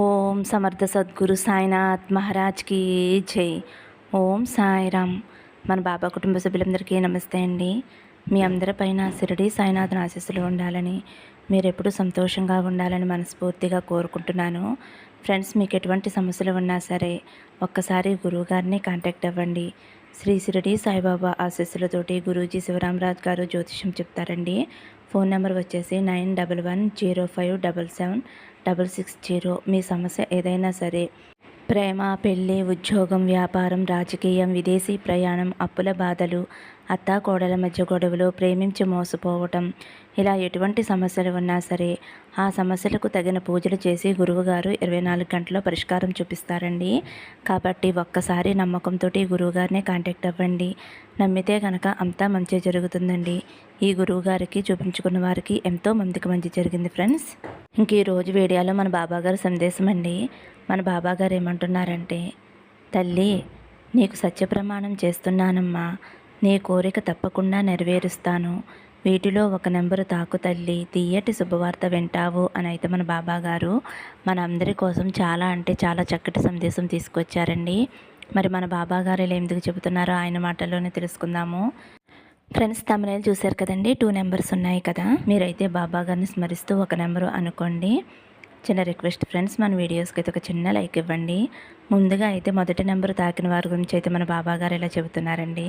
ఓం సమర్థ సద్గురు సాయినాథ్ మహారాజ్కి జై. ఓం సాయిరామ్ మన బాబా కుటుంబ సభ్యులందరికీ నమస్తే అండి. మీ అందరిపైన షిరిడి సాయినాథ్ ఆశీస్సులు ఉండాలని మీరు సంతోషంగా ఉండాలని మనస్ఫూర్తిగా కోరుకుంటున్నాను. ఫ్రెండ్స్ మీకు ఎటువంటి సమస్యలు ఉన్నా సరే ఒక్కసారి గురువుగారిని కాంటాక్ట్ అవ్వండి. శ్రీ షిరిడి సాయిబాబా ఆశీస్సులతోటి గురూజీ శివరామరాజ్ గారు జ్యోతిషం చెప్తారండి. ఫోన్ నెంబర్ వచ్చేసి nine double one zero five double seven double six zero. మీ సమస్య ఏదైనా సరే. ప్రేమ పెళ్ళి ఉద్యోగం వ్యాపారం రాజకీయం విదేశీ ప్రయాణం అప్పుల బాధలు అత్తాకోడల మధ్య గొడవలు ప్రేమించి మోసపోవటం. ఇలా ఎటువంటి సమస్యలు ఉన్నా సరే ఆ సమస్యలకు తగిన పూజలు చేసి గురువుగారు ఇరవై నాలుగు గంటల్లో పరిష్కారం చూపిస్తారండి. కాబట్టి ఒక్కసారి నమ్మకంతో గురువుగారిని కాంటాక్ట్ అవ్వండి. నమ్మితే కనుక అంతా మంచి జరుగుతుందండి. ఈ గురువుగారికి చూపించుకున్న వారికి ఎంతో మందికి మంచి జరిగింది ఫ్రెండ్స్. ఇంక ఈ రోజు వీడియోలో మన బాబాగారు సందేశం అండి. మన బాబాగారు ఏమంటున్నారంటే తల్లి నీకు సత్యప్రమాణం చేస్తున్నానమ్మా. నీ కోరిక తప్పకుండా నెరవేరుస్తాను. వీటిలో ఒక నెంబరు తాకు తల్లి. తీయటి శుభవార్త వింటావు అని అయితే మన బాబాగారు మన అందరి కోసం చాలా అంటే చాలా చక్కటి సందేశం తీసుకొచ్చారండి. మరి మన బాబా గారు ఇలా ఎందుకు చెబుతున్నారో ఆయన మాటల్లోనే తెలుసుకుందాము. ఫ్రెండ్స్ తమనేలు చూశారు కదండి? టూ నెంబర్స్ ఉన్నాయి కదా? మీరైతే బాబా గారిని స్మరిస్తూ ఒక నెంబరు అనుకోండి. చిన్న రిక్వెస్ట్ ఫ్రెండ్స్ మన వీడియోస్కి అయితే ఒక చిన్న లైక్ ఇవ్వండి. ముందుగా అయితే మొదటి నెంబర్ తాకిన వారి గురించి అయితే మన బాబా గారు ఇలా చెబుతున్నారండి.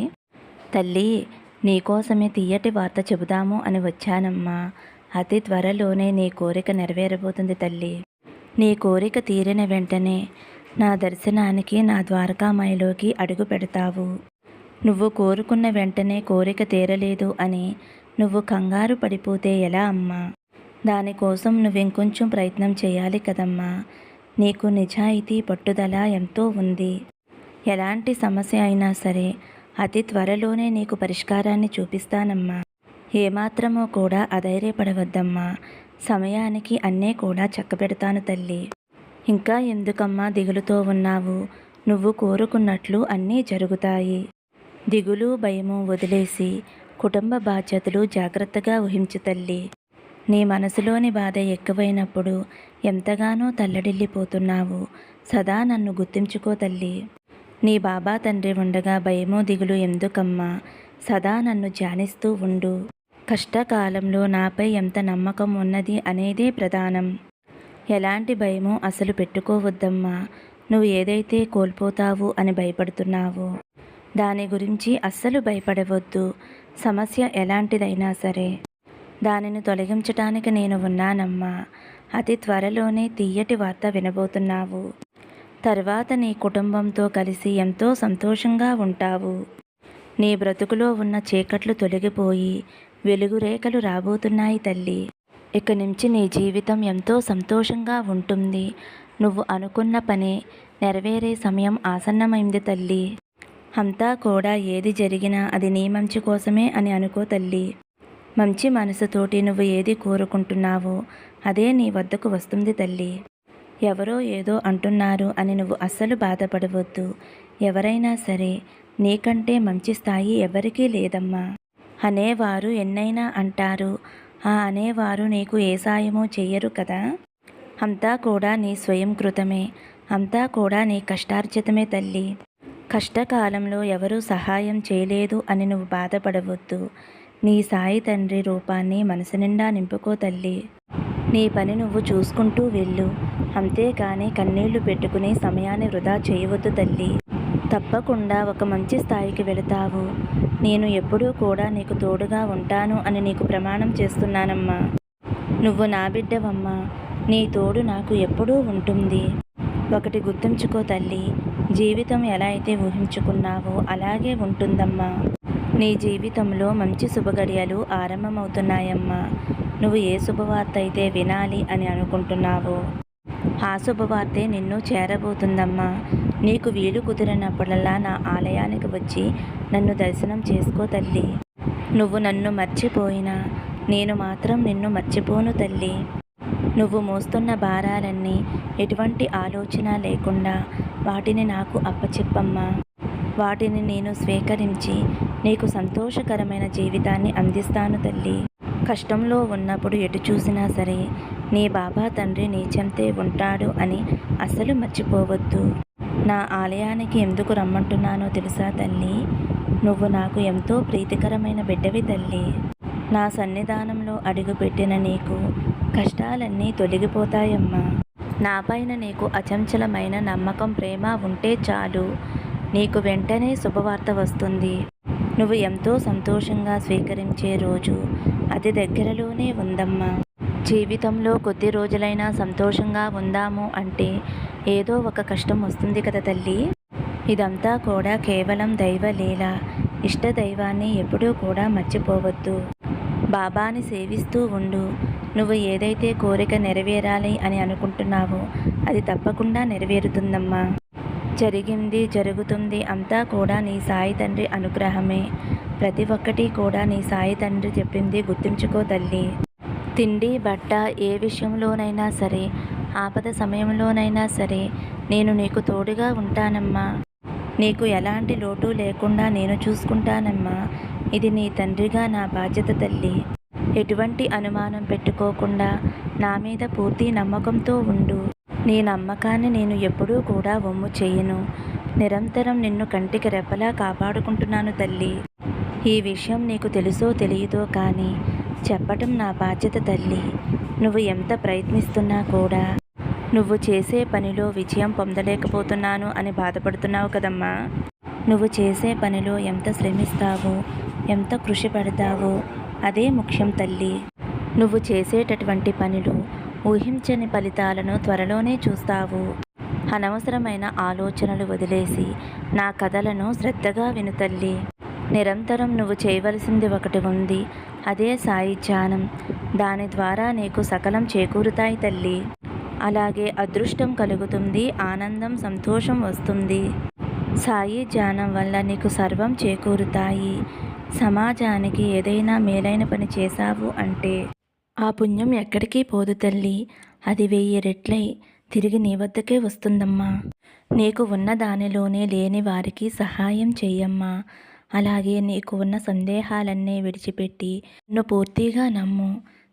తల్లి నీకోసమే తీయటి వార్త చెబుదాము అని వచ్చానమ్మా. అతి త్వరలోనే నీ కోరిక నెరవేరబోతుంది తల్లి. నీ కోరిక తీరిన వెంటనే నా దర్శనానికి నా ద్వారకామయలోకి అడుగు పెడతావు. నువ్వు కోరుకున్న వెంటనే కోరిక తీరలేదు అని నువ్వు కంగారు పడిపోతే ఎలా అమ్మా? దానికోసం నువ్వింకొంచెం ప్రయత్నం చేయాలి కదమ్మా. నీకు నిజాయితీ పట్టుదల ఎంతో ఉంది. ఎలాంటి సమస్య అయినా సరే అతి త్వరలోనే నీకు పరిష్కారాన్ని చూపిస్తానమ్మా. ఏమాత్రమో కూడా అధైర్యపడవద్దమ్మా. సమయానికి అన్నీ కూడా చక్కబెడతాను తల్లి. ఇంకా ఎందుకమ్మా దిగులుతో ఉన్నావు? నువ్వు కోరుకున్నట్లు అన్నీ జరుగుతాయి. దిగులు భయము వదిలేసి కుటుంబ బాధ్యతలు జాగ్రత్తగా ఊహించు తల్లి. నీ మనసులోని బాధ ఎక్కువైనప్పుడు ఎంతగానో తల్లడిల్లిపోతున్నావు. సదా నన్ను గుర్తించుకో తల్లి. నీ బాబా తండ్రి ఉండగా భయమో దిగులు ఎందుకమ్మా? సదా నన్ను ధ్యానిస్తూ ఉండు. కష్టకాలంలో నాపై ఎంత నమ్మకం ఉన్నది అనేదే ప్రధానం. ఎలాంటి భయమో అసలు పెట్టుకోవద్దమ్మా. నువ్వు ఏదైతే కోల్పోతావు అని భయపడుతున్నావో దాని గురించి అస్సలు భయపడవద్దు. సమస్య ఎలాంటిదైనా సరే. దానిని తొలగించటానికి నేను ఉన్నానమ్మా. అతి త్వరలోనే తీయటి వార్త వినబోతున్నావు. తర్వాత నీ కుటుంబంతో కలిసి ఎంతో సంతోషంగా ఉంటావు. నీ బ్రతుకులో ఉన్న చీకట్లు తొలగిపోయి వెలుగు రేఖలు రాబోతున్నాయి తల్లి. ఇక నుంచి నీ జీవితం ఎంతో సంతోషంగా ఉంటుంది. నువ్వు అనుకున్న పని నెరవేరే సమయం ఆసన్నమైంది తల్లి. అంతా కూడా ఏది జరిగినా అది నీ మంచి కోసమే అని అనుకో తల్లి. మంచి మనసుతోటి నువ్వు ఏది కోరుకుంటున్నావో అదే నీ వద్దకు వస్తుంది తల్లి. ఎవరో ఏదో అంటున్నారు అని నువ్వు అస్సలు బాధపడవద్దు. ఎవరైనా సరే నీకంటే మంచి స్థాయి ఎవరికీ లేదమ్మా. అనేవారు ఎన్నైనా అంటారు. ఆ అనేవారు నీకు ఏ సాయమో చెయ్యరు కదా? అంతా కూడా నీ స్వయం కృతమే. అంతా కూడా నీ కష్టార్జితమే తల్లి. కష్టకాలంలో ఎవరూ సహాయం చేయలేదు అని నువ్వు బాధపడవద్దు. నీ సాయి తండ్రి రూపాన్ని మనసు నిండా నింపుకో తల్లి. నీ పని నువ్వు చూసుకుంటూ వెళ్ళు. అంతేకాని కన్నీళ్ళు పెట్టుకుని సమయాన్ని వృధా చేయవద్దు తల్లి. తప్పకుండా ఒక మంచి స్థాయికి వెళతావు. నేను ఎప్పుడూ కూడా నీకు తోడుగా ఉంటాను అని నీకు ప్రమాణం చేస్తున్నానమ్మా. నువ్వు నా బిడ్డవమ్మా. నీ తోడు నాకు ఎప్పుడూ ఉంటుంది. ఒకటి గుర్తుంచుకో తల్లి. జీవితం ఎలా అయితే ఊహించుకున్నావో అలాగే ఉంటుందమ్మా. నీ జీవితంలో మంచి శుభగడియలు ఆరంభమవుతున్నాయమ్మా. నువ్వు ఏ శుభవార్త అయితే వినాలి అని అనుకుంటున్నావో ఆ శుభవార్తే నిన్ను చేరబోతుందమ్మా. నీకు వీలు కుదిరినప్పుడల్లా నా ఆలయానికి వచ్చి నన్ను దర్శనం చేసుకో తల్లి. నువ్వు నన్ను మర్చిపోయినా నేను మాత్రం నిన్ను మర్చిపోను తల్లి. నువ్వు మోస్తున్న భారాలన్నీ ఎటువంటి ఆలోచన లేకుండా వాటిని నాకు అప్పచెప్పమ్మా. వాటిని నేను స్వీకరించి నీకు సంతోషకరమైన జీవితాన్ని అందిస్తాను తల్లి. కష్టంలో ఉన్నప్పుడు ఎటు చూసినా సరే నీ బాబా తండ్రి నీ చెంతే ఉంటాడు అని అసలు మర్చిపోవద్దు. నా ఆలయానికి ఎందుకు రమ్మంటున్నానో తెలుసా తల్లి? నువ్వు నాకు ఎంతో ప్రీతికరమైన బిడ్డవి తల్లి. నా సన్నిధానంలో అడుగుపెట్టిన నీకు కష్టాలన్నీ తొలగిపోతాయమ్మా. నాపైన నీకు అచంచలమైన నమ్మకం ప్రేమ ఉంటే చాలు. నీకు వెంటనే శుభవార్త వస్తుంది. నువ్వు ఎంతో సంతోషంగా స్వీకరించే రోజు అది దగ్గరలోనే ఉందమ్మా. జీవితంలో కొద్ది రోజులైనా సంతోషంగా ఉందాము అంటే ఏదో ఒక కష్టం వస్తుంది కదా తల్లి. ఇదంతా కూడా కేవలం దైవ లీల. ఇష్ట దైవాన్ని ఎప్పుడూ కూడా మర్చిపోవద్దు. బాబాని సేవిస్తూ ఉండు. నువ్వు ఏదైతే కోరిక నెరవేరాలి అని అనుకుంటున్నావో అది తప్పకుండా నెరవేరుతుందమ్మా. జరిగింది జరుగుతుంది అంతా కూడా నీ సాయి తండ్రి అనుగ్రహమే. ప్రతి ఒక్కటి కూడా నీ సాయి తండ్రి చెప్పింది గుర్తుంచుకో తల్లి. తిండి బట్ట ఏ విషయంలోనైనా సరే ఆపద సమయంలోనైనా సరే నేను నీకు తోడుగా ఉంటానమ్మా. నీకు ఎలాంటి లోటు లేకుండా నేను చూసుకుంటానమ్మా. ఇది నీ తండ్రిగా నా బాధ్యత తల్లి. ఎటువంటి అనుమానం పెట్టుకోకుండా నా మీద పూర్తి నమ్మకంతో ఉండు. నీ నమ్మకాన్ని నేను ఎప్పుడూ కూడా వమ్ము చేయను. నిరంతరం నిన్ను కంటికి రెప్పలా కాపాడుకుంటున్నాను తల్లి. ఈ విషయం నీకు తెలుసో తెలియదో కానీ చెప్పటం నా బాధ్యత తల్లి. నువ్వు ఎంత ప్రయత్నిస్తున్నా కూడా నువ్వు చేసే పనిలో విజయం పొందలేకపోతున్నాను అని బాధపడుతున్నావు కదమ్మా. నువ్వు చేసే పనిలో ఎంత శ్రమిస్తావో ఎంత కృషి పెడతావో అదే ముఖ్యం తల్లి. నువ్వు చేసేటటువంటి పనులు ఊహించని ఫలితాలను త్వరలోనే చూస్తావు. అనవసరమైన ఆలోచనలు వదిలేసి నా కథలను శ్రద్ధగా విను తల్లి. నిరంతరం నువ్వు చేయవలసింది ఒకటి ఉంది. అదే సాయి ధ్యానం. దాని ద్వారా నీకు సకలం చేకూరుతాయి తల్లి. అలాగే అదృష్టం కలుగుతుంది ఆనందం సంతోషం వస్తుంది. సాయి ధ్యానం వల్ల నీకు సర్వం చేకూరుతాయి. సమాజానికి ఏదైనా మేలైన పని చేశావు అంటే ఆ పుణ్యం ఎక్కడికి పోదు తల్లి. అది వెయ్యి రెట్లై తిరిగి నీ వద్దకే వస్తుందమ్మా. నీకు ఉన్న దానిలోనే లేని వారికి సహాయం చెయ్యమ్మా. అలాగే నీకు ఉన్న సందేహాలన్నీ విడిచిపెట్టి నువ్వు పూర్తిగా నమ్ము.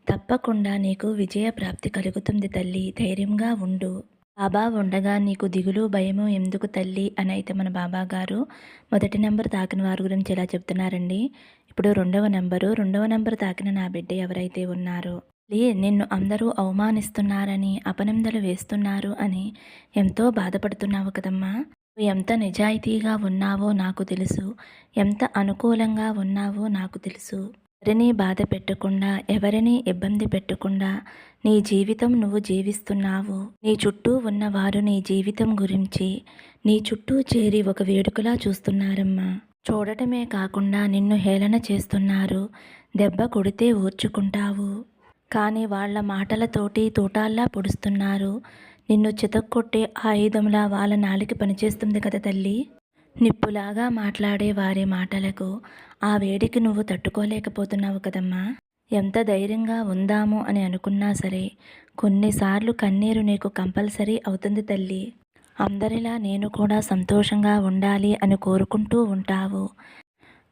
తప్పకుండా నీకు విజయ ప్రాప్తి కలుగుతుంది తల్లి. ధైర్యంగా ఉండు. బాబా ఉండగా నీకు దిగులు భయము ఎందుకు తల్లి? అని అయితే మన బాబా గారు మొదటి నెంబర్ తాకిన వారి గురించి ఇలా చెప్తున్నారండి? ఇప్పుడు రెండవ నెంబరు. రెండవ నెంబర్ తాకిన నా బిడ్డ ఎవరైతే ఉన్నారో లే నిన్ను అందరూ అవమానిస్తున్నారని అపనిందలు వేస్తున్నారు అని ఎంతో బాధపడుతున్నావు కదమ్మా. ఎంత నిజాయితీగా ఉన్నావో నాకు తెలుసు. ఎంత అనుకూలంగా ఉన్నావో నాకు తెలుసు. ఎవరిని బాధ పెట్టకుండా ఎవరిని ఇబ్బంది పెట్టకుండా నీ జీవితం నువ్వు జీవిస్తున్నావు. నీ చుట్టూ ఉన్నవారు నీ జీవితం గురించి నీ చుట్టూ చేరి ఒక వేడుకలా చూస్తున్నారమ్మా. చూడటమే కాకుండా నిన్ను హేళన చేస్తున్నారు. దెబ్బ కొడితే ఓర్చుకుంటావు. కానీ వాళ్ళ మాటలతోటి తూటాల్లా పొడుస్తున్నారు. నిన్ను చితక్కొట్టే ఆయుధంలా వాళ్ళ నాలికి పనిచేస్తుంది కదా తల్లి. నిప్పులాగా మాట్లాడే వారి మాటలకు ఆ వేడికి నువ్వు తట్టుకోలేకపోతున్నావు కదమ్మా. ఎంత ధైర్యంగా ఉందాము అని అనుకున్నా సరే కొన్నిసార్లు కన్నీరు నీకు కంపల్సరీ అవుతుంది తల్లి. అందరిలా నేను కూడా సంతోషంగా ఉండాలి అని కోరుకుంటూ ఉంటావు.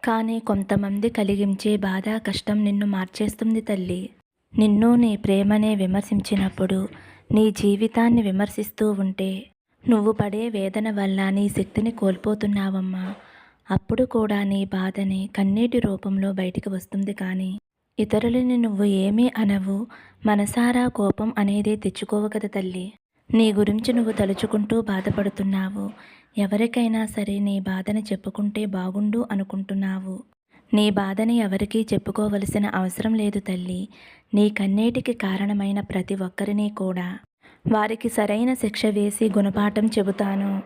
కానీ కొంతమంది కలిగించే బాధ కష్టం నిన్ను మార్చేస్తుంది తల్లి. నిన్ను నీ ప్రేమనే విమర్శించినప్పుడు నీ జీవితాన్ని విమర్శిస్తూ ఉంటే నువ్వు పడే వేదన వల్ల నీ శక్తిని కోల్పోతున్నావమ్మా. అప్పుడు కూడా నీ బాధని కన్నీటి రూపంలో బయటికి వస్తుంది కానీ ఇతరులని నువ్వు ఏమీ అనవు. మనసారా కోపం అనేది తెచ్చుకోవు కదా తల్లి. నీ గురించి నువ్వు తలుచుకుంటూ బాధపడుతున్నావు. ఎవరికైనా సరే నీ బాధని చెప్పుకుంటే బాగుండు అనుకుంటున్నావు. నీ బాధని ఎవరికీ చెప్పుకోవలసిన అవసరం లేదు తల్లి. నీ కన్నీటికి కారణమైన ప్రతి ఒక్కరిని కూడా. వారికి సరైన శిక్ష వేసి గుణపాఠం చెబుతాను.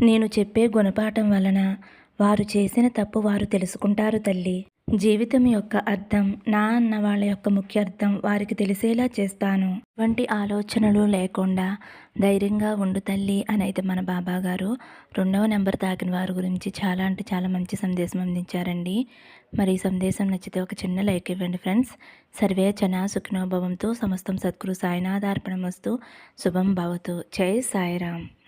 నేను చెప్పే గుణపాఠం వలన వారు చేసిన తప్పు వారు తెలుసుకుంటారు తల్లి. జీవితం యొక్క అర్థం నా అన్న వాళ్ళ యొక్క ముఖ్య అర్థం వారికి తెలిసేలా చేస్తాను. వంటి ఆలోచనలు లేకుండా ధైర్యంగా ఉండు తల్లి అని అయితే మన బాబా గారు రెండవ నెంబర్ తాకిన వారి గురించి చాలా అంటే చాలా మంచి సందేశం అందించారండి. మరి ఈ సందేశం నచ్చితే ఒక చిన్న లైక్ ఇవ్వండి ఫ్రెండ్స్. సర్వే చనా సుఖినోభవంతో సమస్తం సద్గురు సాయినాథార్పణమస్తు. శుభం భవతు. జై సాయిరామ్.